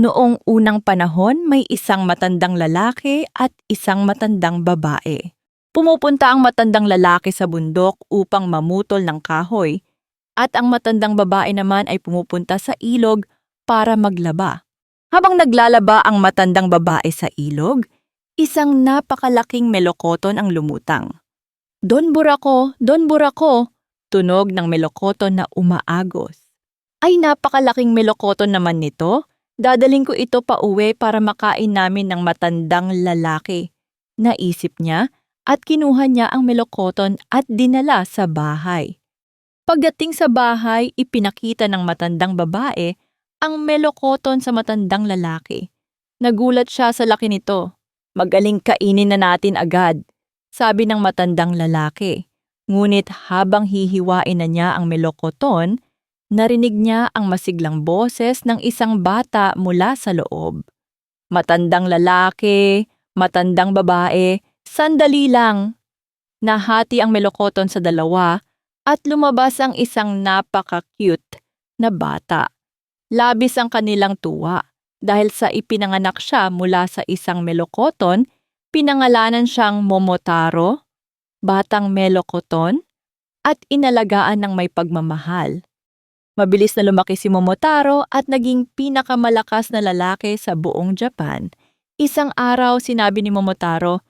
Noong unang panahon, may isang matandang lalaki at isang matandang babae. Pumupunta ang matandang lalaki sa bundok upang mamutol ng kahoy at ang matandang babae naman ay pumupunta sa ilog para maglaba. Habang naglalaba ang matandang babae sa ilog, isang napakalaking melokoton ang lumutang. Don burako, don burako, tunog ng melokoton na umaagos. Ay napakalaking melokoton naman nito, dadaling ko ito pa uwi para makain namin ng matandang lalaki. Naisip niya at kinuha niya ang melokoton at dinala sa bahay. Pagdating sa bahay, ipinakita ng matandang babae ang melokoton sa matandang lalaki. Nagulat siya sa laki nito. Magaling kainin na natin agad, sabi ng matandang lalaki. Ngunit habang hihiwain na niya ang melokoton, narinig niya ang masiglang boses ng isang bata mula sa loob. Matandang lalaki, matandang babae, sandali lang. Nahati ang melokoton sa dalawa at lumabas ang isang napaka-cute na bata. Labis ang kanilang tuwa dahil sa ipinanganak siya mula sa isang melokoton, pinangalanan siyang Momotaro, Batang Melokoton, at inalagaan ng may pagmamahal. Mabilis na lumaki si Momotaro at naging pinakamalakas na lalaki sa buong Japan. Isang araw sinabi ni Momotaro,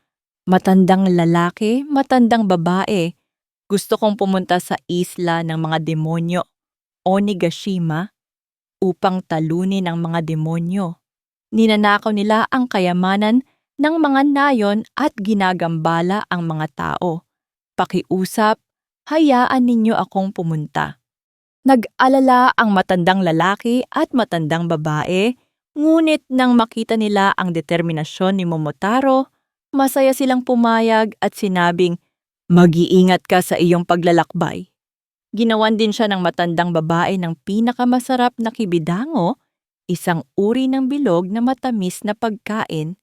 Matandang lalaki, matandang babae, gusto kong pumunta sa isla ng mga demonyo, Onigashima, upang talunin ang mga demonyo. Ninanakaw nila ang kayamanan ng mga nayon at ginagambala ang mga tao. Pakiusap, hayaan ninyo akong pumunta. Nag-alala ang matandang lalaki at matandang babae, ngunit nang makita nila ang determinasyon ni Momotaro, masaya silang pumayag at sinabing, Mag-iingat ka sa iyong paglalakbay. Ginawan din siya ng matandang babae ng pinakamasarap na kibidango, isang uri ng bilog na matamis na pagkain,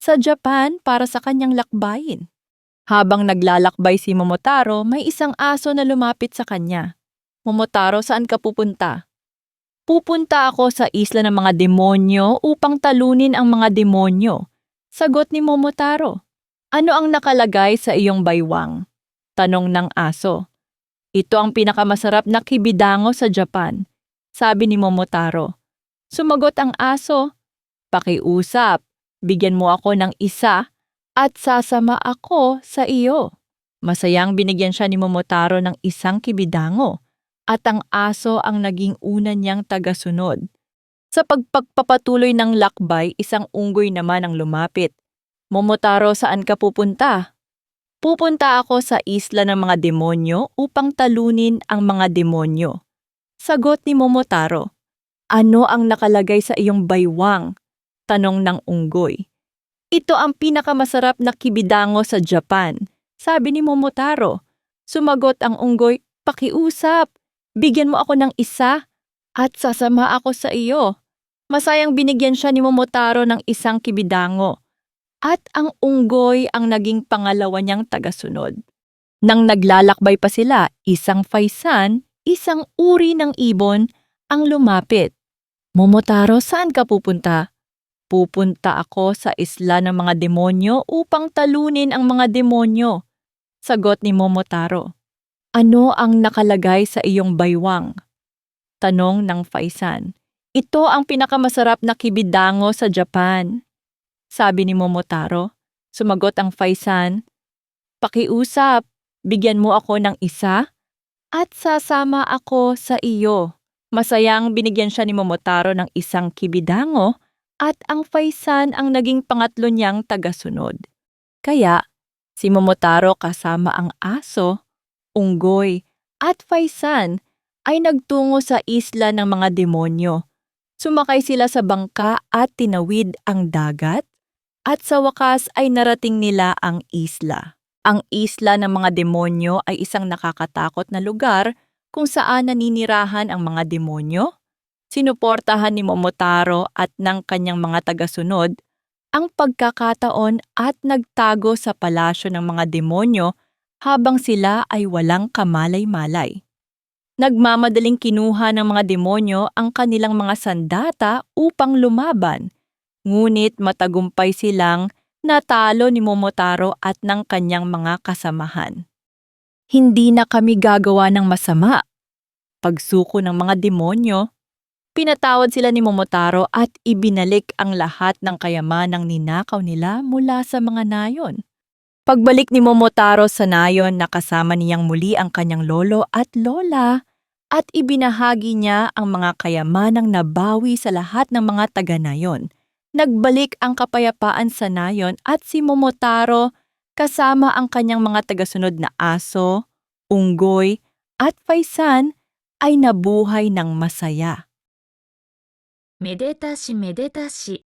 sa Japan para sa kanyang lakbayin. Habang naglalakbay si Momotaro, may isang aso na lumapit sa kanya. Momotaro, saan ka pupunta? Pupunta ako sa isla ng mga demonyo upang talunin ang mga demonyo. Sagot ni Momotaro. Ano ang nakalagay sa iyong baywang? Tanong ng aso. Ito ang pinakamasarap na kibidango sa Japan, sabi ni Momotaro. Sumagot ang aso, Pakiusap, bigyan mo ako ng isa at sasama ako sa iyo. Masayang binigyan siya ni Momotaro ng isang kibidango at ang aso ang naging una niyang tagasunod. Sa pagpagpapatuloy ng lakbay, isang unggoy naman ang lumapit. Momotaro, saan ka pupunta? Pupunta ako sa isla ng mga demonyo upang talunin ang mga demonyo. Sagot ni Momotaro. Ano ang nakalagay sa iyong baywang? Tanong ng unggoy. Ito ang pinakamasarap na kibidango sa Japan, sabi ni Momotaro. Sumagot ang unggoy, pakiusap, bigyan mo ako ng isa at sasama ako sa iyo. Masayang binigyan siya ni Momotaro ng isang kibidango at ang unggoy ang naging pangalawa niyang tagasunod. Nang naglalakbay pa sila, isang faisan, isang uri ng ibon, ang lumapit. Momotaro, saan ka pupunta? Pupunta ako sa isla ng mga demonyo upang talunin ang mga demonyo. Sagot ni Momotaro. Ano ang nakalagay sa iyong baywang? Tanong ng Faisan. Ito ang pinakamasarap na kibidango sa Japan. Sabi ni Momotaro. Sumagot ang Faisan. Pakiusap, bigyan mo ako ng isa at sasama ako sa iyo. Masayang binigyan siya ni Momotaro ng isang kibidango at ang Faisan ang naging pangatlo niyang tagasunod. Kaya, si Momotaro kasama ang aso, unggoy, at Faisan ay nagtungo sa isla ng mga demonyo. Sumakay sila sa bangka at tinawid ang dagat at sa wakas ay narating nila ang isla. Ang isla ng mga demonyo ay isang nakakatakot na lugar kung saan naninirahan ang mga demonyo. Sinuportahan ni Momotaro at ng kanyang mga tagasunod ang pagkakataon at nagtago sa palasyo ng mga demonyo habang sila ay walang kamalay-malay. Nagmamadaling kinuha ng mga demonyo ang kanilang mga sandata upang lumaban. Ngunit matagumpay silang natalo ni Momotaro at ng kanyang mga kasamahan. Hindi na kami gagawa ng masama. Pagsuko ng mga demonyo, pinatawad sila ni Momotaro at ibinalik ang lahat ng kayamanang ninakaw nila mula sa mga nayon. Pagbalik ni Momotaro sa nayon, nakasama niyang muli ang kanyang lolo at lola at ibinahagi niya ang mga kayamanang nabawi sa lahat ng mga taga nayon. Nagbalik ang kapayapaan sa nayon at si Momotaro kasama ang kanyang mga tagasunod na aso, unggoy at paisan ay nabuhay ng masaya. Medetashi, medetashi.